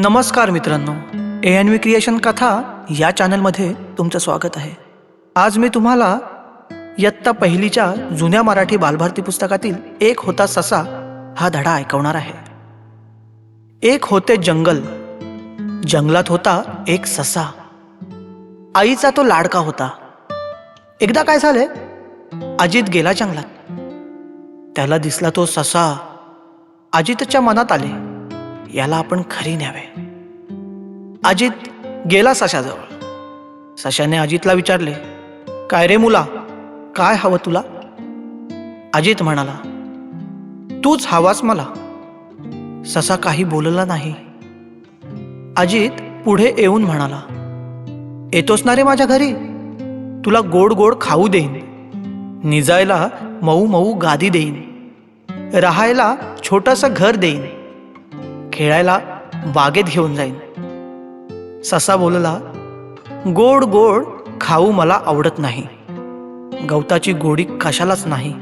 नमस्कार मित्रांनो. A N V creation कथा या चॅनलमध्ये तुमचं स्वागत आहे. आज मी तुम्हाला इयत्ता पहिलीच्या जुन्या मराठी बालभारती पुस्तकातील एक होता ससा हा धडा ऐकवणार आहे. एक होते जंगल जंगलात होता एक ससा. आईचा तो लाडका होता. एकदा काय झाले? अजित गेला जंगलात. त्याला दिसला तो ससा. अजितच्या मनात आले. याला आपण खरी न्यावे. अजित गेला सशाजवळ. सशाने अजितला विचारले काय रे मुला? काय हवं तुला? अजित म्हणाला तूच हवास मला. ससा काही बोलला नाही. अजित पुढे येऊन म्हणाला येतोस ना रे माझ्या घरी? तुला गोड गोड खाऊ देईन. निजायला मऊ मऊ गादी देईन. राहायला छोटंसं घर देईन. खेळायला बागेत घेऊन जाईन. ससा बोलला गोड गोड खाऊ मला आवडत नाही. गवताची गोडी कशालाच नाही.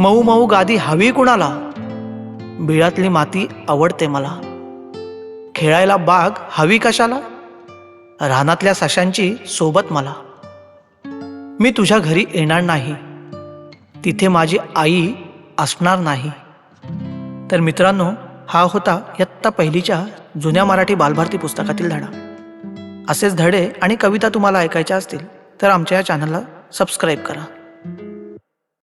मऊ मऊ गादी हवी कुणाला? बिळातली माती आवडते मला. खेळायला बाग हवी कशाला? रानातल्या सशांची सोबत मला. मी तुझ्या घरी येणार नाही. तिथे माझी आई असणार नाही. तर मित्रांनो हा होता इयत्ता पहिलीच्या जुन्या मराठी बालभारती पुस्तकातील धडा. असेच धडे आणि कविता तुम्हाला ऐकायच्या असतील तर आमच्या या चॅनलला सबस्क्राईब करा.